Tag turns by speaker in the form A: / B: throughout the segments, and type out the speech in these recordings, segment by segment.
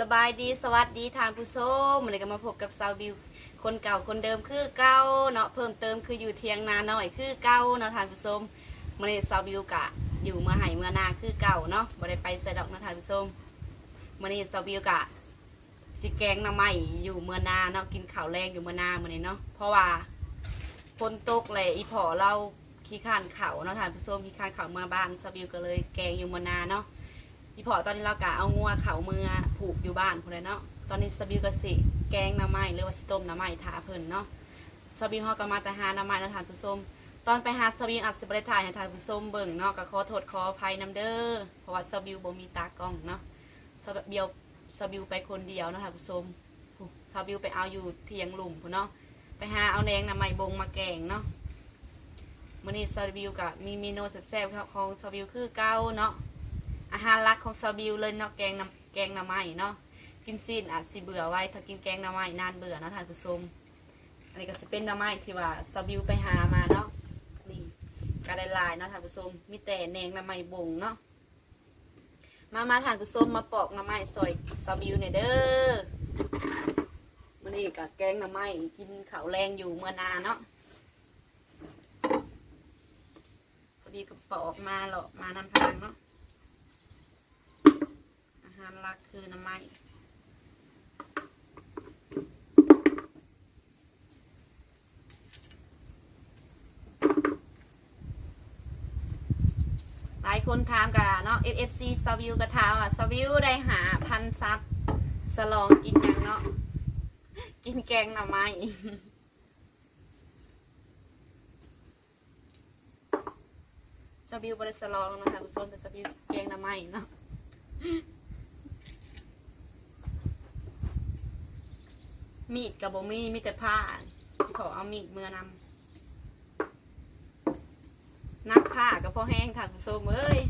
A: สบายดีสวัสดีทานผู้ชมวันนี้ก็มาพบกับซาวบิวคนเก่าคนเดิมคือเก่าเนาะเพิ่มเติมคืออยู่เทียงนาหน่อยคือเก่าเนาะทานผู้ชมวันนี้ซาวบิวกะอยู่เมื่อไห่เมื่อนาคือเก่าเนาะบ่ได้ไปใส่ดอกเนาะทานผู้ชมวันนี้ซาวบิวกะสิแกงน้ำไม้อยู่เมื่อนาเนาะกินข้าวแรงอยู่เมื่อนามื้อนี้เนาะเพราะว่าฝนตกเลยอีพอเราขี้ข้านเขาเนาะทานผู้ชมขี้ข้านเขาเมื่อบ้านซาวบิวก็เลยแกงอยู่เมื่อนาเนาะ อีพอตอนนี้เรากะเอางัวเขามือผูกอยู่บ้านคนเลยเนาะตอนนี้สบิวกสิแกงน้ำไม้หรือว่าชิต้มน้ำไม้ถาเพิ่นเนาะสบิวฮาก็มาแต่หาน้ำไม้แล้วทานผู้ชมตอนไปหาสบิวอัดสิบได้ถ่ายให้ทานผู้ชมเบิ่งเนาะก็ขอโทษขออภัยนำเด้อเพราะว่าสบิวบ่มีตากล้องเนาะสบิวสบิวไปคนเดียวนะทานผู้ชมสบิวไปเอาอยู่เทียงหลุมพุ่นเนาะไปหาเอาแดงน้ำไม้บงมาแกงเนาะมื้อนี้สบิวก็มีเมนูแซ่บๆของสบิวคือเก่าเนาะ อาหารหลักของซาบิวเลยเนาะแกงน้ำแกงหน้ำไม้เนาะกินซีนอาจสิเบื่อไว้ถ้ากินแกงหน้ำไม้นานเบื่อเนาะท่านผู้ชมอันนี้ก็จะเป็นหน้ำไม้ที่ว่าซาบิวไปหามาเนาะนี่กระไดลายเนาะท่านผู้ชมมีแต่แหนงหน้ำไม้บงเนาะมามาท่านผู้ชมมาปอกหน้ำไม้ซอยซาบิวเนี่ยเด้อมันนี่กับแกงหน้ำไม้กินข้าวแรงอยู่เมื่อนาเนาะพอดีก็ปอกมาหรอกมานำทางเนาะ หารหลักคือน้ำไม้หลายคนถามกันเนาะ FFC สวิวกระทาอะสวิวได้หาพันซับสลองกินยังเนาะกินแกงหน่อไม้สวิวบริสลองนะคะผู้ชมแต่สวิวแกงหน่อไม้เนาะ มีดกับบ่มีมีแต่ผ้าที่ขอเอามีดเมื่อนำนักผ้ากับพ่อแห้งค่ะคุณโซมเอ้ย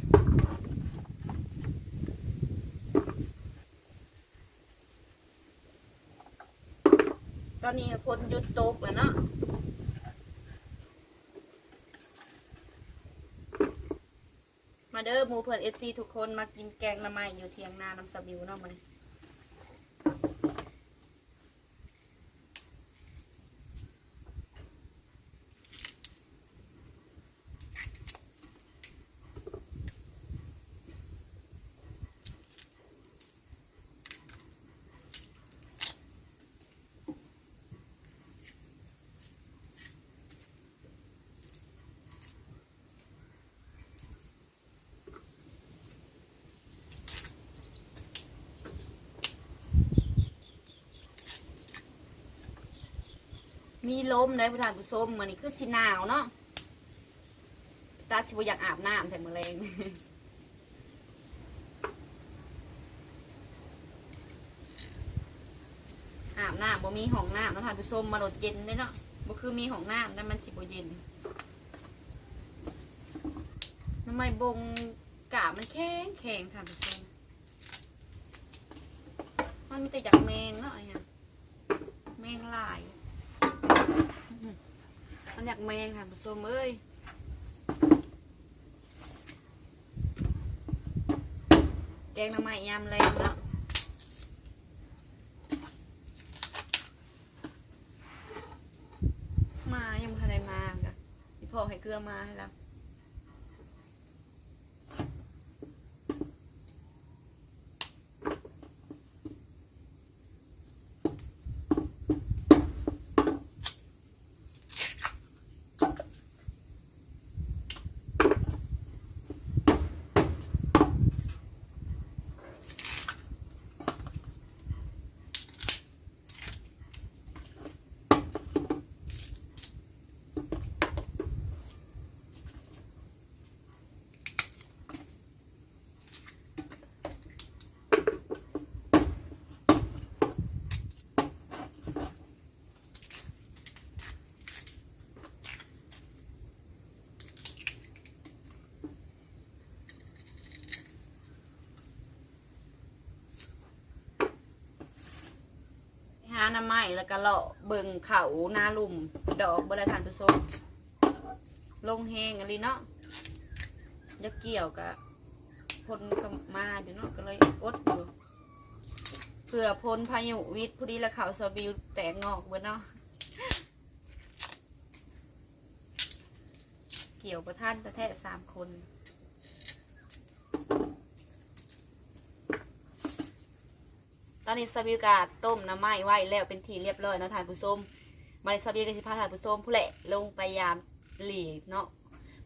A: ตอนนี้ฝนหยุดตกแล้วเนาะมาเด้อมูเพื่อนเอฟซีทุกคนมากินแกงละไมอยู่เทียงนาน้ำสบิวเนาะมัน มีลมในผู้ทานผู้ชมมันนี่คือสิหนาวเนาะตาชิบอยากอาบน้ำใส่มือแรงอาบน้ำบ่มีห้องน้ำนะทานผู้ชมมาโดดเย็นเลยเนาะบ่คือมีห้องน้ำแต่มันสิบ่เย็นทำไมบงกาบมันแข็งแข็งทานผู้ชมมันมีแต่อยากแมงเนาะไอ้เนี่ยแมงลาย มันอยากแมงค่ะผู้ชมเอ้ยแกงทำไมยำแรงแล้วมายังไม่ทันได้มาค่ะพี่พ่อให้เกลือมาให้แล้ว หน้ำไม้แล้วก็เลาะเบิ่งเขาหนาลุ่มดอกบริทานทุกชมลงแหงอะไรเนาะจะเกี่ยวกับคนกับมาเดี๋ยวเนาะก็เลยอดอยู่เพื่อพ้นพายุวิทย์ผู้ดีละเขาซาบิวแตกงอกเบิดเนาะเกี่ยวประท่านตะแทะสามคน อนนี้ซาบิวกาต้มน้ำไหม้ไว้แล้วเป็นทีเรียบร้อยเนาะทานผู้ชมมาในซาบิวก็สิพาทานผู้ชมผู้แหละลงไปยามหลีเนาะ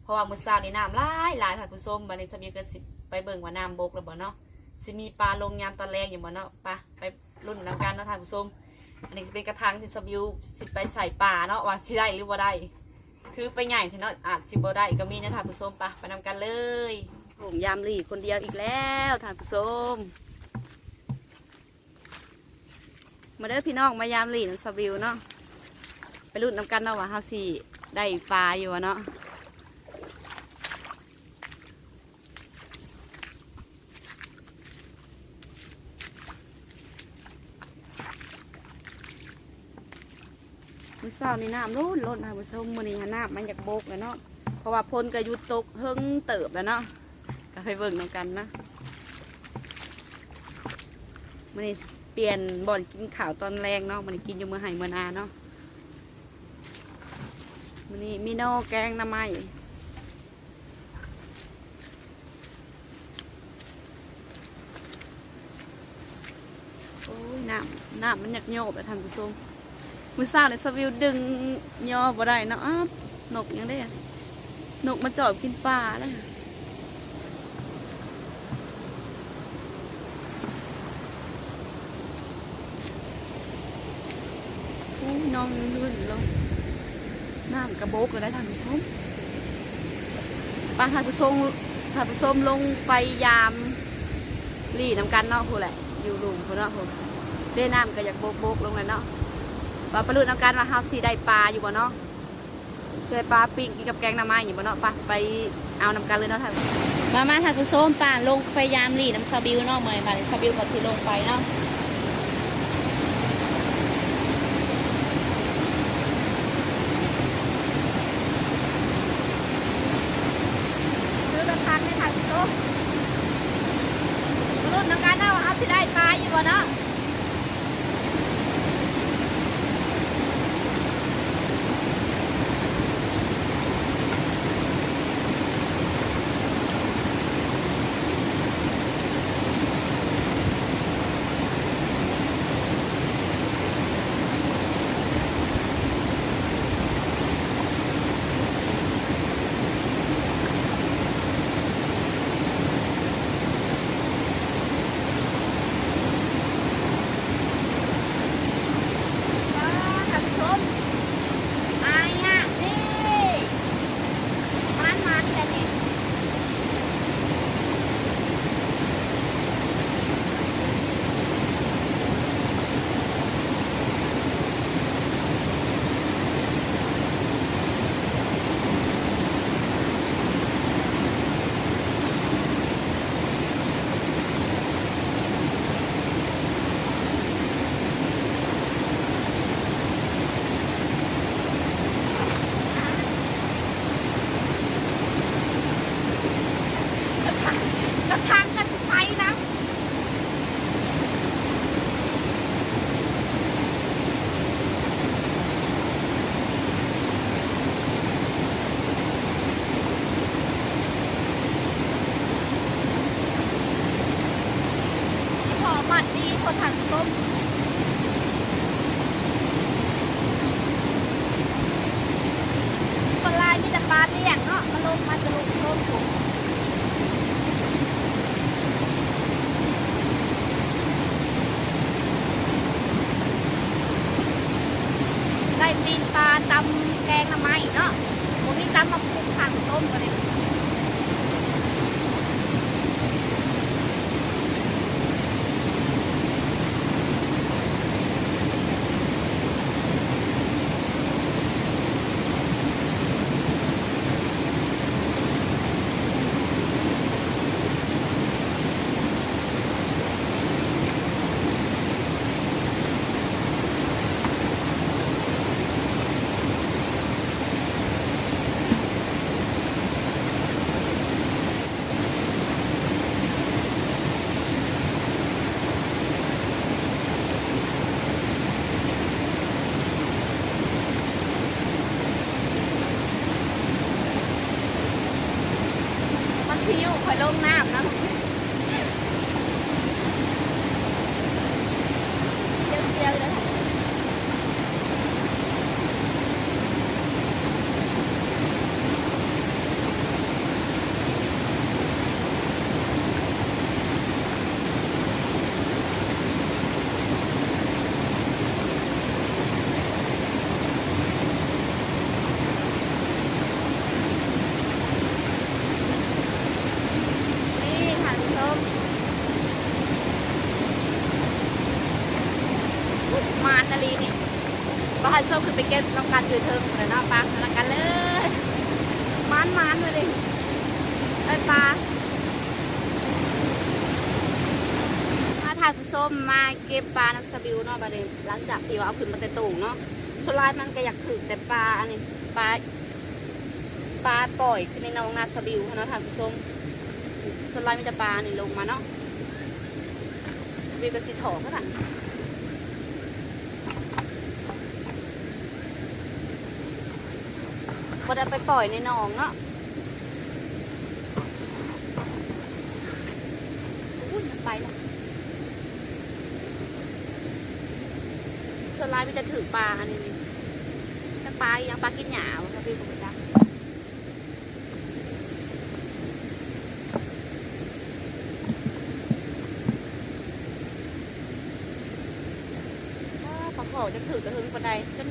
A: เพราะว่ามื้อเช้านี่น้ำหลายหลายทานผู้ชมมาในซาบิวก็สิไปเบิ่งว่าน้ำบกแล้วบ่เนาะสิมีปลาลงยามตอนแรงอยู่บ่เนาะไปไปรุ่นน้ำกันเนาะทานผู้ชมอันนี้เป็นกระถางที่ซาบิวสิไปใส่ปลาเนาะว่าสิได้หรือบ่ได้คือไปใหญ่ทีเนาะอาจสิบ่ได้ก็มีนะทานผู้ชมปะไปนำกันเลยผมยามหลีคนเดียวอีกแล้วทานผู้ชม มาเด้อพี่น้องมายามหลีนสวิวเนาะไปรุ่นน้ำกันเนาะว่าเฮาสิได้ปลาอยู่อะเนาะมือเช้านี่น้ำล้นล้นท่านผู้มมือนี้หาน้ำมันอยากโบกแล้วเนาะเพราะว่าพลก็หยุดตกเฮิงเติบแล้วเนาะก็ไปเบิ่งน้ำกันนะมือนี้ เปลี่ยนบ่อนกินข้าวตอนแรงเนาะมันกินอยู่เมื่อไห่เมื่อนาเนาะมันนี้มีโนแกงหน้ำไม้โอ้ยน้ำน้ำมันอยากโยบอะทานผู้ชมมือซ่าเลยสวิวดึงยอบ่ได้เนาะนกยังได้นกมาจอบกินปลาเลย อุ้ย น้องลื่นลงน้ำกระโบกเลยได้ทานผู้ชมปลาทานผู้ชมทานผู้ชมลงไปยามรีน้ำกันนาะพูแหละ อยู่ลุมพูนาะพูดได้น้ำก็อยากโบกโบกลงเลยเนาะปลาปลาลุน้ำกันว่าเฮาสีได้ปลาอยู่บ่เนาะเคยปลาปิ้งกินกับแกงน้ำไม้อยู่บ่เนาะไปไปเอาน้ำกันเลยเนาะท่านมามาทานผู้ชมป่าลงไปยามรีน้ำซาบิวเนาะเมื่อยมาซาบิวก็ที่ลงไปเนาะ ซื้อกระทังให้ถ่ายรูปรุ่นน้ำกันเนาะเอาสิได้ ปลาอยู่บ่เนาะมาท่านผู้ชมอายอะนี่มันมันแต่นี่กระทังกระทังกันไปนะที่พอมัดดีคนทันลมคนลายมีแต่ปลาเลี้ยงเนาะมาลงมาจะลงลงถูก ได้ปีนปลาตำ แกงน้ำไม้เนาะ บ้านชมคือไปเก็บน้ำกันอยู่เทิงเลยเนาะปลาน้ำกันเลยมานมานเลยดิไอปลามาถ่ายผู้ชมมาเก็บปลาน้ำสบิวเนาะประเด็นหลังจากที่ว่าเอาขึ้นมาแต่ตูงเนาะสวนลายมันก็อยากถึงแต่ปลาอันนี้ปลาปลาปล่อยขึ้นในหนองนาสบิวเนาะท่านผู้ชมส่วนลายมันจะปลานี่ลงมาเนาะวีก็สิถอก็ทัน พอได้ไปปล่อยในหนองเนาะอุ้ยมันไปละส่วนลายมันจะถือปลาอันนี้นี่แต่ปลายังปลากินหยาวครับพี่ผมจักปลาขอจะถือกระหึงปันไดจน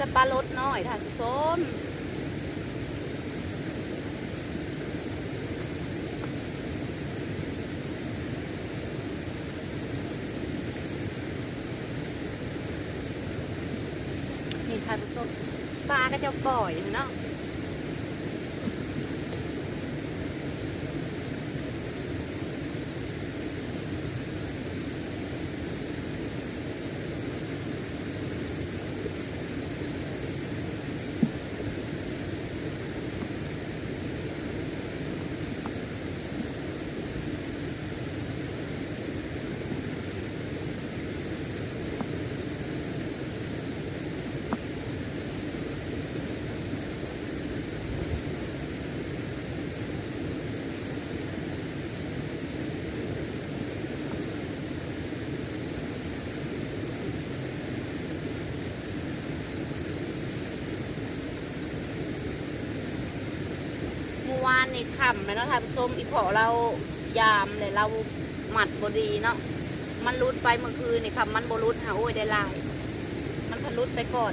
A: จะปลาลดน้อยท่านผู้ชมนี่ท่านผู้ชมปลาก็จะปล่อยเนาะเมื่อ วานนี่ค่ำแล้วเนาะท่านชมอีพอเรายามเลยเราหมัดบดีเนาะมันรุดไปเมื่อคืนนี่ค่ะมันบรุดหาโอ้ยได้ลาย มันพันรุดไปก่อน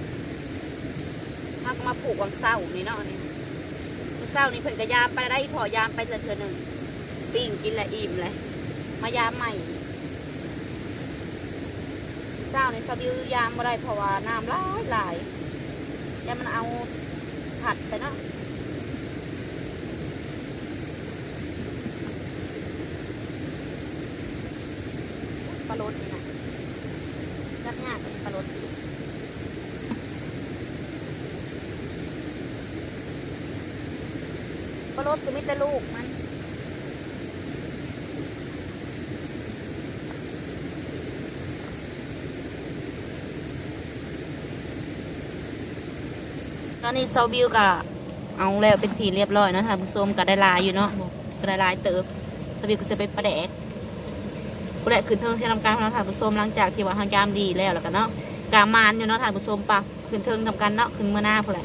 A: พักมาผูกวันเศร้านี่เนาะนี่วันเศร้านี่เพิ่นก็ยามไปได้อีพอยามไปเทื่อหนึ่งปิ้งกินละอิ่มเลยมายามใหม่เศร้านี่สบิวยามบ่ได้เพราะว่าน้ำหลายหลายยามมันเอาผัดไปเนาะ ปลาโรดนี่นะ ยักยากปลาโรดปลาโรดคือมีแต่ลูกมันตอนนี้เซาบิวก็เอาแล้วเป็นทีเรียบร้อยนะท่านผู้ชมก็ได้ลายอยู่เนาะก็ได้ลายเติบเซาบิวก็จะไปประแดก ผู้ใดขึ้นเทิงที่ทำการของเราถ่ายผู้ชมหลังจากที่ว่าทางยามดีแล้วแล้วกันเนาะกามานอยู่เนาะถ่ายผู้ชมปะขึ้นเทิงทำการเนาะขึ้นเมื่อหน้าผู้ใด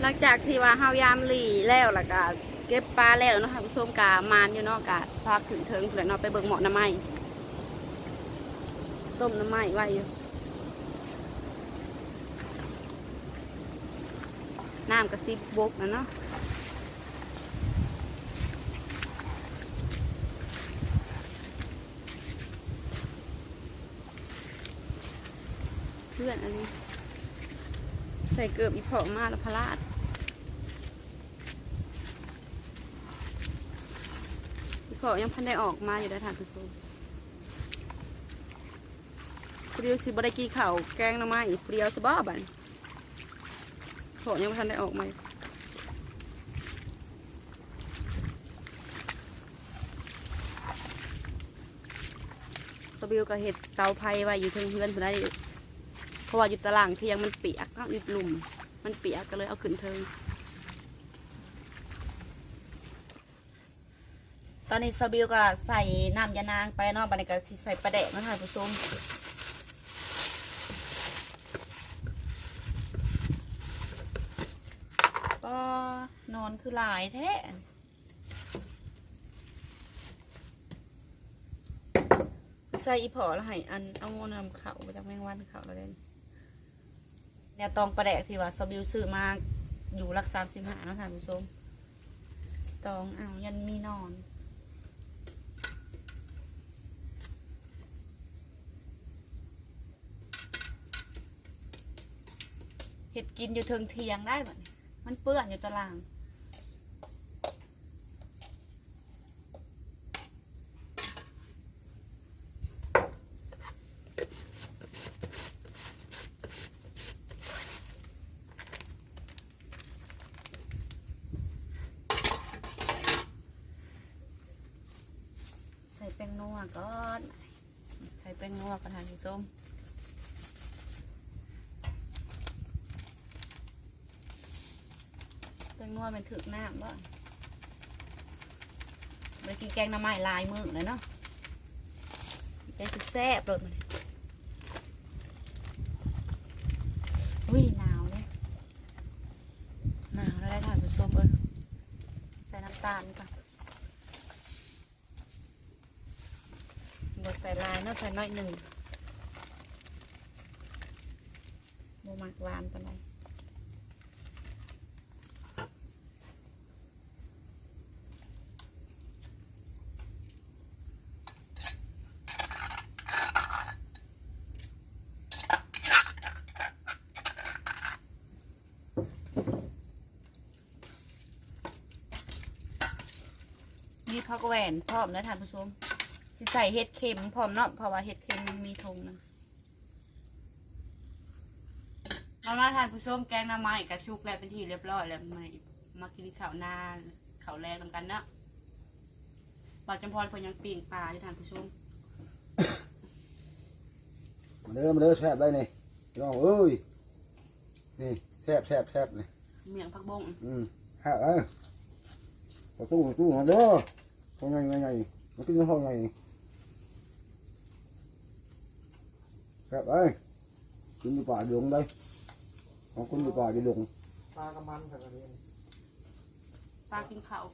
A: หลังจากที่ว่าเฮายามลีแล้วแล้วก็เก็บปลาแล้วเนาะถ่ายผู้ชมกามานอยู่เนาะกะพาขึ้นเทิงผู้ใดเนาะไปเบิ่งหมอน้ำไม้ต้มน้ำไม้ไว้อยู่น้ำกระซิบบกนะเนาะ พื่อนอันนี้ ใส่เกือบอีพอมาแล้วพลาดอีพอยังพันได้ออกมาอยู่ได้ทานผู้ชมเปรียวสิบได้กี่ข่าแกงน้ำไม้อีเปรียวสบ้าบันพอยังพันได้ออกมาสบิวกับเห็ดเตาไฟไว้อยู่เทิงเพื่อนเพื่อนได้เพ ราะว่าอยู่ตารางเที่ยงมันเปียกเนาะอยู่หลุม มันเปียกก็เลยเอาขึ้นเทิง ตอนนี้ซาบิวก็ใส่น้ำยานางไปเนาะบัดนี้ก็ใส่ปลาแดกเนาะท่านผู้ชมก็นอนคือหลายแท้ใส่อีพอแล้วให้อันเอาโมนำเขาไปจากแมงวันเขาแล้วเด่น แนวตองประแดกที่ว่าซาบิวซื้อมาอยู่รักสามสิบห้าเนาะท่านผู้ชมตองเอายันมีนอนเห็ดกินอยู่เทิงเทียงได้แบบมันเปื้อนอยู่ตาราง ใส่แป้งนัวก่อน ใส่แป้งนัวก่อนทานผู้ชม แตงนวดมันถึกน้ำบ่ไปกินแกงหน้ำไม้ลายมือเลยเนาะใจถึกแซ่บเลยมันอุ้ยหนาวเลยหนาวแล้วได้ทานผู้ชมเอ้ยใส่น้ำตาลก่อนบดใส่ลายเนาะใส่น้อยหนึ่งโมมากหวานปานใมีผักแหวนพร้อมนะท่านผู้ชมที่ใส่เห็ดเค็มพร้อมเนาะเพราะว่าเห็ดเค็มมันมีทงหนึงมามาท่านผู้ชมแกงหน้ำไม้กระชุกแล้วเป็นที่เรียบร้อยแล้วมามากินข้าวหน้าข้าวแรงนำกันเนาะปาจำพรเพิ่นยังปิ้งปลาอยู่ท่านผู้ชม
B: มาเด้อมาเด้อแซ่บได้นี่พี่น้องเอ้ยนี่แซ่บแซ่บแซ่บนี่
A: เมียงผักบง
B: อืมฮะเอ้ยประตูประตูมาเด้อ พอไงไงไงมากินข้าวไงแซ่บเอ้ยกินอยู่ป่าดงได้ของคนอยู่ป่าอยู่ดง
C: ปลากระมันกับกระเรียน
A: ปลากินข้าว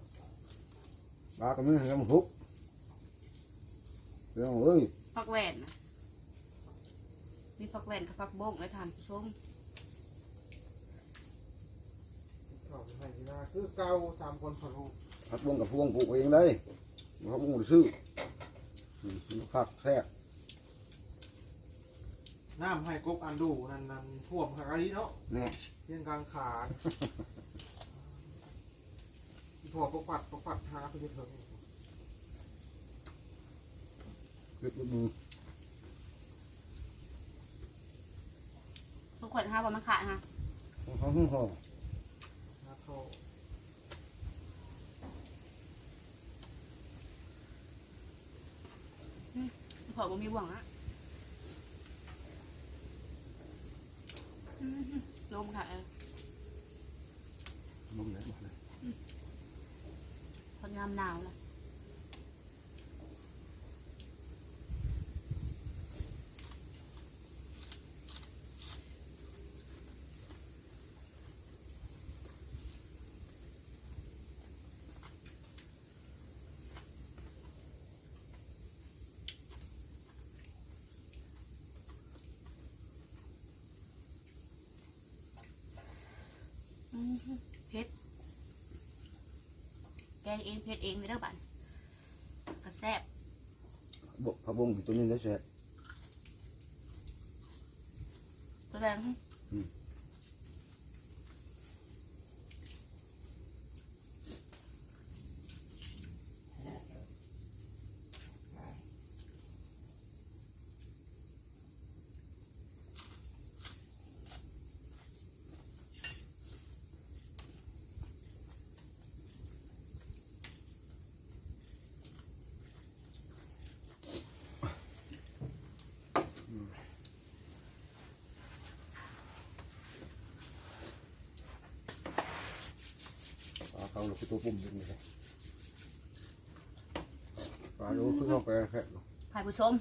B: ปลาก็มีให้มันทุกพี่น้องเอ้ย
A: ผักแหวนน่ะมีผักแหวนกับผักบงเลยท่านผู้ชม
C: ข้าวไห้ที่นาคือเก่าสามคนพอลูก
B: ผักบงกับพวงปลูกเองได้ผักบงซื้ออืมผักแซ่บ
C: น้ำให้กบอันดูนั่นนั่นท่วมขากะลีเนาะ
B: นี่
C: เพียงกลางขาถั่วปกปัดปกปัดหาไปเถอะ
B: เก็บมือ
A: ทุกคนห้าวันมาขายฮะ
B: ของเขาหุ้งห่อ
C: หาท่ อ
A: ขอบ่มีหวังอะอื้อหือลมค่ะเออ
B: มึงเลยมาเลย
A: คนงามหนาวเล เผ็ด แกงเองเผ็ดเองเลยเด้อบันกระแซบบ
B: กผักบงตัวนี้ได้แซ่บ
A: ตัวแดง
B: เอาลูกตัวปุ่มดึงเลยปลาดูขึ้นเข้าไปแค่
A: ท่านผู้ชม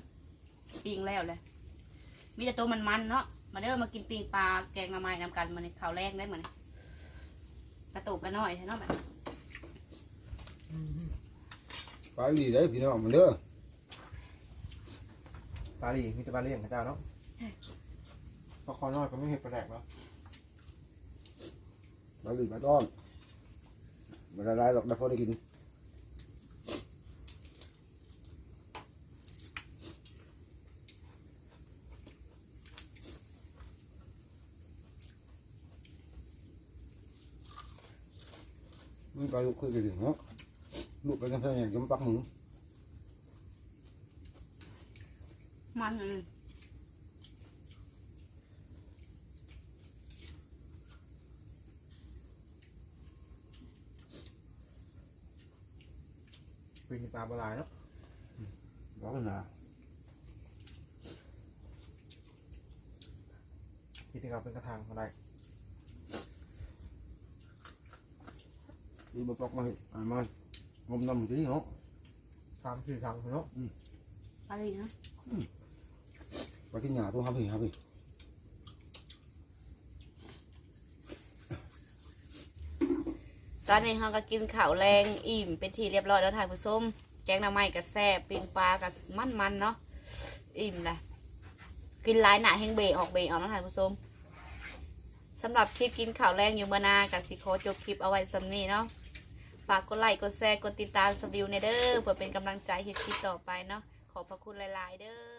A: ปิ้งแล้วเลยมีแต่ตัวมันมันๆเนาะมาเด้อมากินปิ้งปลาแกงหน่อไม้นำกันมันข้าวแรกได้เหมือนกระตุกกระน้อยใช่เนาะแบบ
B: ปลาดีได้พี่น้องมันเด้อ
C: ปลาลีมีแต่ปลาเลี้ยงกับเจ้าเนาะพอคอน้อยก็ไม่เห็นปลาแดกแล้ว
B: ปลาดีปลาต้อน มันละลายหรอกได้พอได้กินมันปลาลูกคุยกันถึงเนาะลูกไปกันเท่าไหร่ก็มันปักมือ
A: มันอืม
C: เป็นาบลายเนาะ
B: ร้อนนะ
C: ที่ที่เราเป็นกระถางอะไร
B: đi mà bọc mày à mày ngâm nằm tí nó
C: สามสี่ถังเนาะ
A: อะไรนะ
B: và cái nhà tôi hấp thì hấp thì
A: ตอนนี้เราก็กินข้าวแรงอิ่มเป็นทีเรียบร้อยแล้วท่านผู้ชมแกงหน้ำไม้กับแซ่บปิ้งปลากับมันมันๆเนาะอิ่มเลยกินหลายหนาแห้งเบะออกเบะออกนาะท่านผู้ชมสำหรับคลิปกินข่าวแรงอยู่เมื่อนากับสิโคจบคลิปเอาไว้สำนี้เนาะฝากกดไลค์กดแชร์กดติดตามสวิวในเด้อเพื่อเป็นกำลังใจให้คลิปต่อไปเนาะขอบพระคุณหลาย ๆ เด้อ